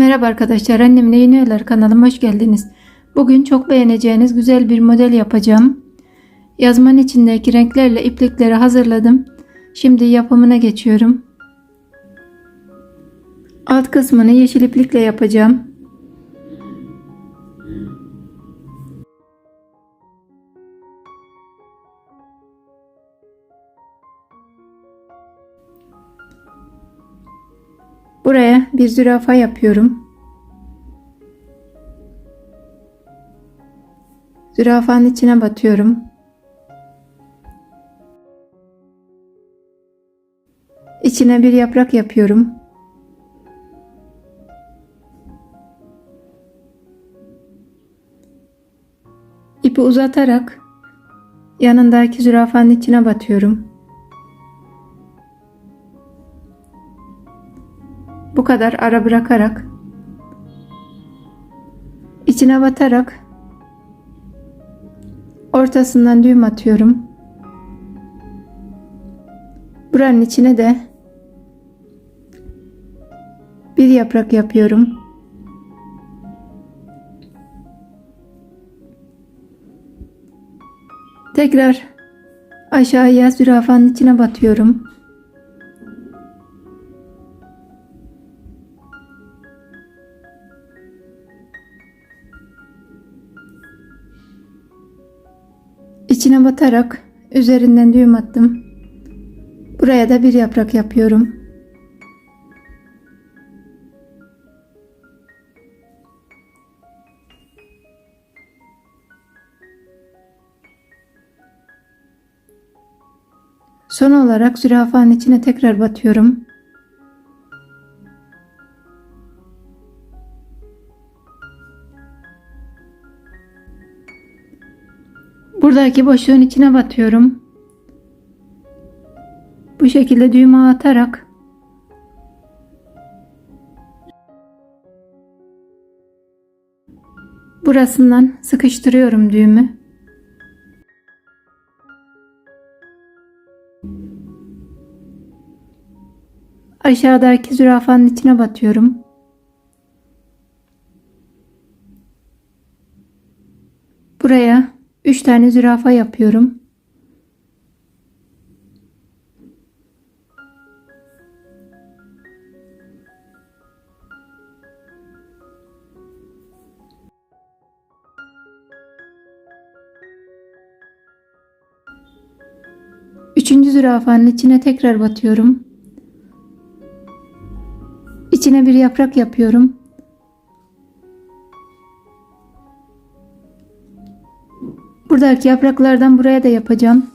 Merhaba arkadaşlar, annemle yeni öğeler kanalıma hoş geldiniz. Bugün çok beğeneceğiniz güzel bir model yapacağım. Yazmanın içindeki renklerle iplikleri hazırladım. Şimdi yapımına geçiyorum. Alt kısmını yeşil iplikle yapacağım. Buraya bir zürafa yapıyorum. Zürafanın içine batıyorum. İçine bir yaprak yapıyorum. İpi uzatarak yanındaki zürafanın içine batıyorum. Bu kadar ara bırakarak içine batarak ortasından düğüm atıyorum. Buranın içine de bir yaprak yapıyorum. Tekrar aşağıya zürafanın içine batıyorum. İçine batarak üzerinden düğüm attım. Buraya da bir yaprak yapıyorum. Son olarak zürafanın içine tekrar batıyorum. Buradaki boşluğun içine batıyorum. Bu şekilde düğme atarak burasından sıkıştırıyorum düğümü. Aşağıdaki zürafanın içine batıyorum. Buraya 3 tane zürafa yapıyorum. Üçüncü zürafanın içine tekrar batıyorum. İçine bir yaprak yapıyorum. Buradaki yapraklardan buraya da yapacağım.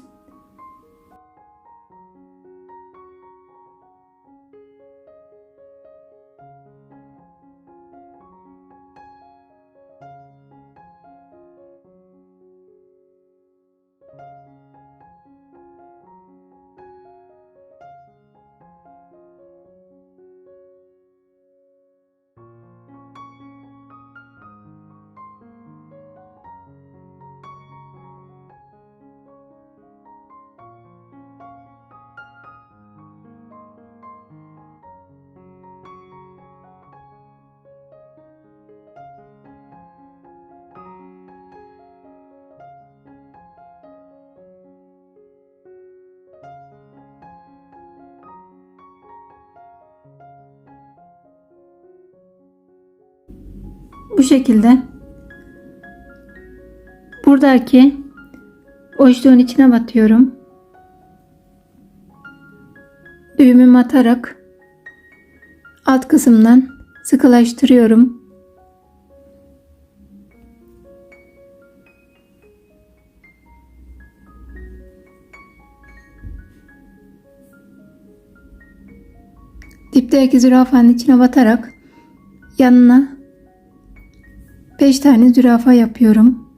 Bu şekilde buradaki boşluğun içine batıyorum. Düğümümü atarak alt kısımdan sıkılaştırıyorum. Dipteki zürafanın içine batarak yanına 5 tane zürafa yapıyorum.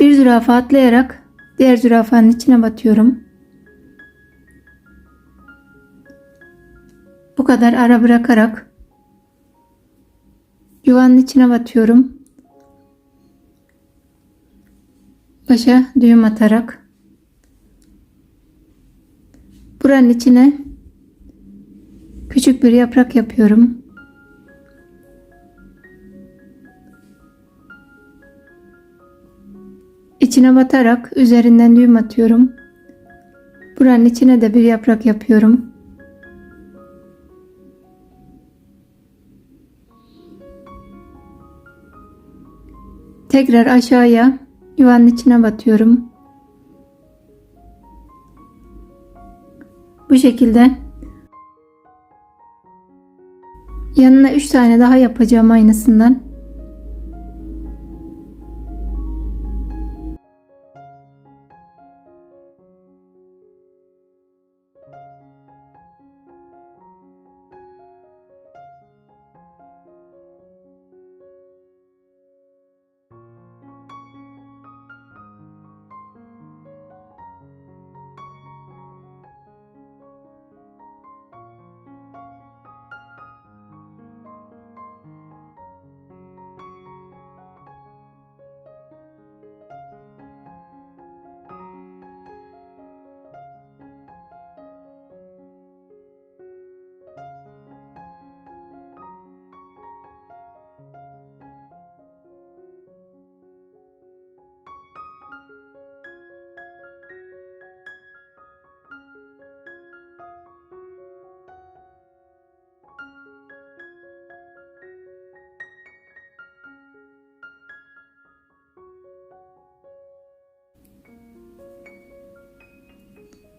Bir zürafa atlayarak Diğer zürafanın içine batıyorum. Kadar ara bırakarak yuvanın içine batıyorum. Başa düğüm atarak buranın içine küçük bir yaprak yapıyorum. İçine batarak üzerinden düğüm atıyorum. Buranın içine de bir yaprak yapıyorum. Tekrar aşağıya yuvanın içine batıyorum. Bu şekilde yanına 3 tane daha yapacağım aynısından.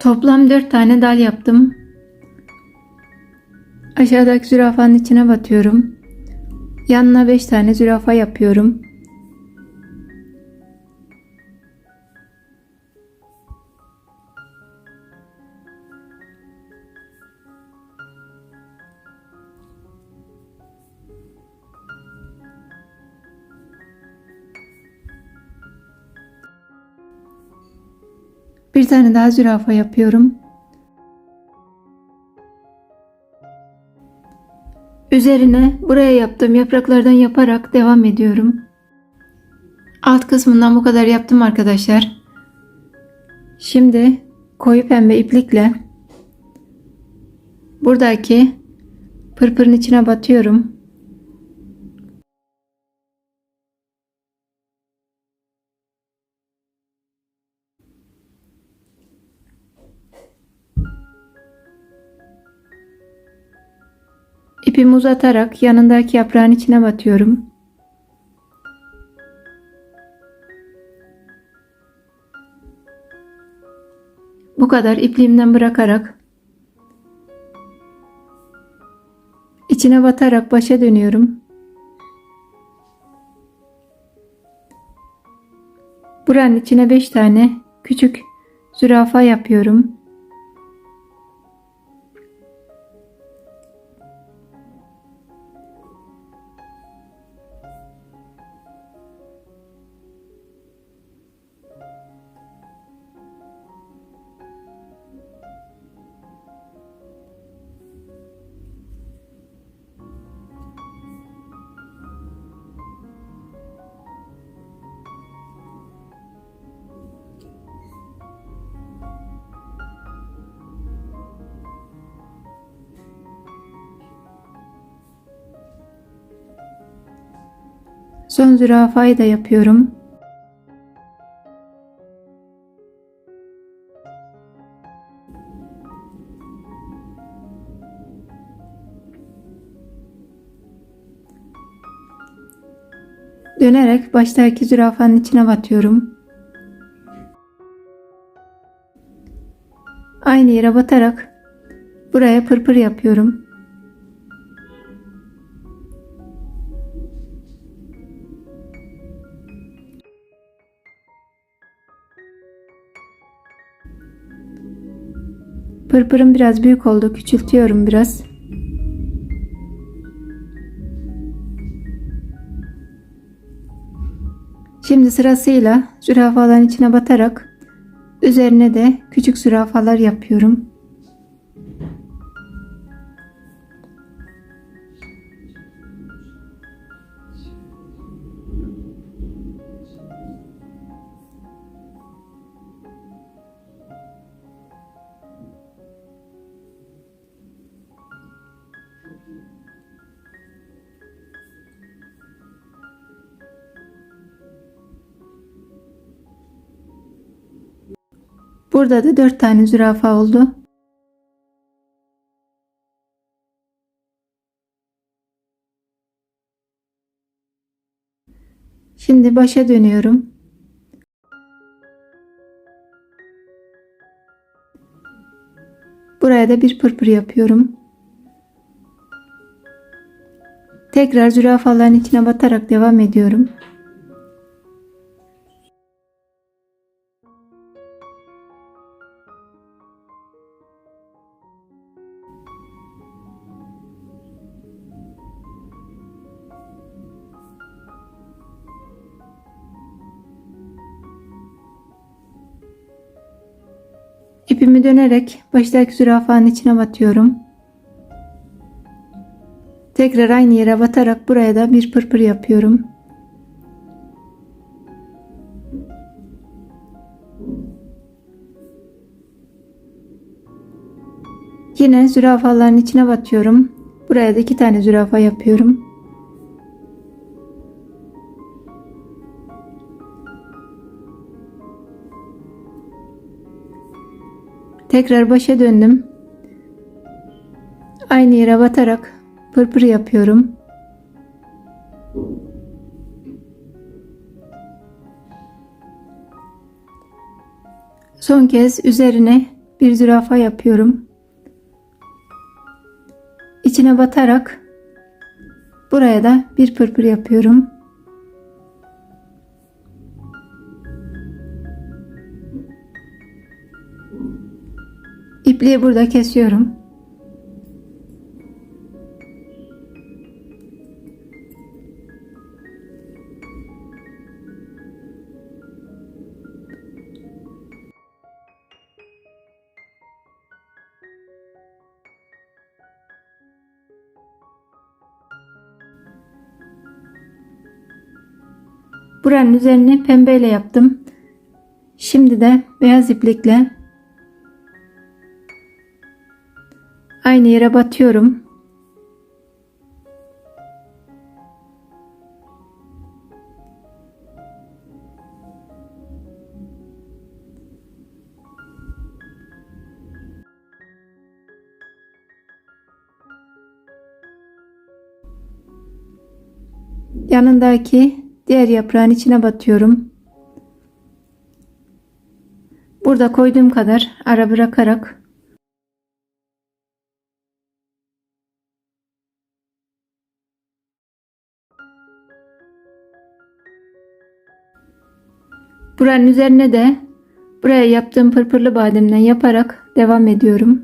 Toplam 4 tane dal yaptım. Aşağıdaki zürafanın içine batıyorum. Yanına 5 tane zürafa yapıyorum. Bir tane daha zürafa yapıyorum. Üzerine buraya yaptığım yapraklardan yaparak devam ediyorum. Alt kısmından bu kadar yaptım arkadaşlar. Şimdi koyu pembe iplikle buradaki pırpırın içine batıyorum. İpimi uzatarak yanındaki yaprağın içine batıyorum. Bu kadar ipliğimden bırakarak içine batarak başa dönüyorum. Buranın içine 5 tane küçük zürafa yapıyorum. Son zürafayı da yapıyorum. Dönerek baştaki zürafanın içine batıyorum. Aynı yere batarak buraya pırpır yapıyorum. Pırpırım biraz büyük oldu. Küçültüyorum biraz. Şimdi sırasıyla zürafaların içine batarak Üzerine de küçük zürafalar yapıyorum. Burada da 4 tane zürafa oldu. Şimdi başa dönüyorum. Buraya da bir pırpır yapıyorum. Tekrar zürafaların içine batarak devam ediyorum. Dönerek baştaki zürafanın içine batıyorum. Tekrar aynı yere batarak buraya da bir pırpır yapıyorum. Yine zürafaların içine batıyorum. Buraya da iki tane zürafa yapıyorum. Tekrar başa döndüm. Aynı yere batarak pırpır yapıyorum. Son kez üzerine bir zürafa yapıyorum. İçine batarak buraya da bir pırpır yapıyorum. İpliği burada kesiyorum. Buranın üzerini pembeyle yaptım. Şimdi de beyaz iplikle Aynı yere batıyorum. Yanındaki diğer yaprağın içine batıyorum. Burada koyduğum kadar ara bırakarak Buranın üzerine de buraya yaptığım pırpırlı bademden yaparak devam ediyorum.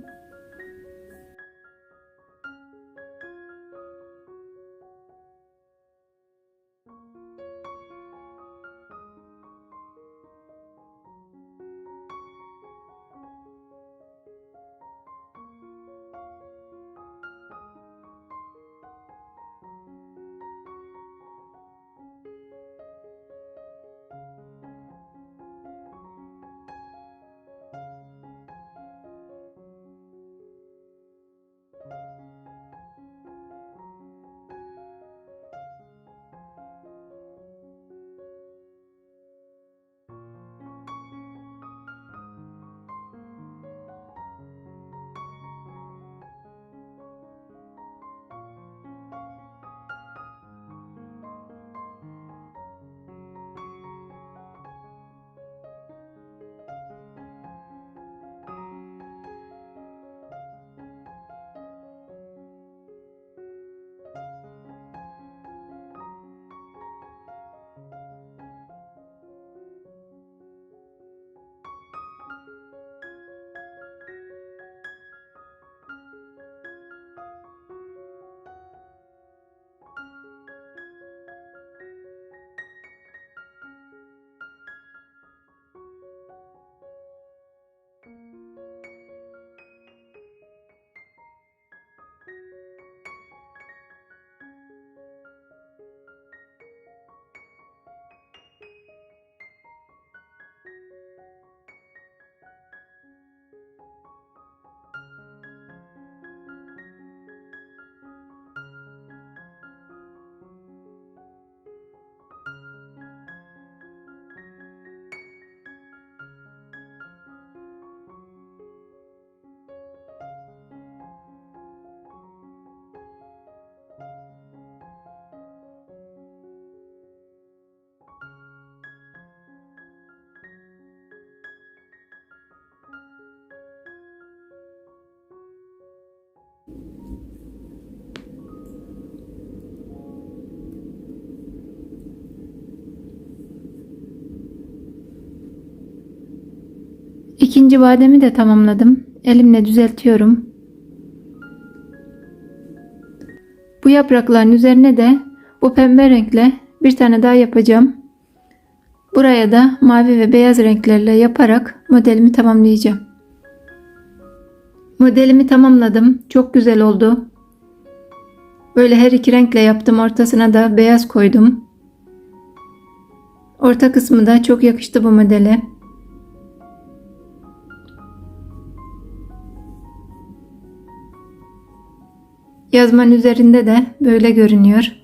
İkinci bademi de tamamladım. Elimle düzeltiyorum. Bu yaprakların üzerine de bu pembe renkle bir tane daha yapacağım. Buraya da mavi ve beyaz renklerle yaparak modelimi tamamlayacağım. Modelimi tamamladım. Çok güzel oldu. Böyle her iki renkle yaptım. Ortasına da beyaz koydum. Orta kısmı da çok yakıştı bu modele. Yazmanın üzerinde de böyle görünüyor.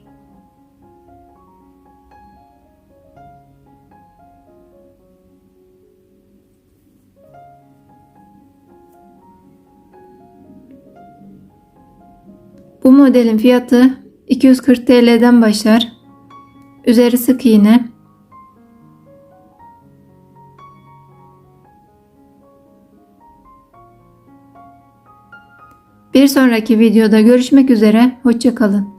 Bu modelin fiyatı 240 TL'den başlar. Üzeri sık iğne. Bir sonraki videoda görüşmek üzere. Hoşçakalın.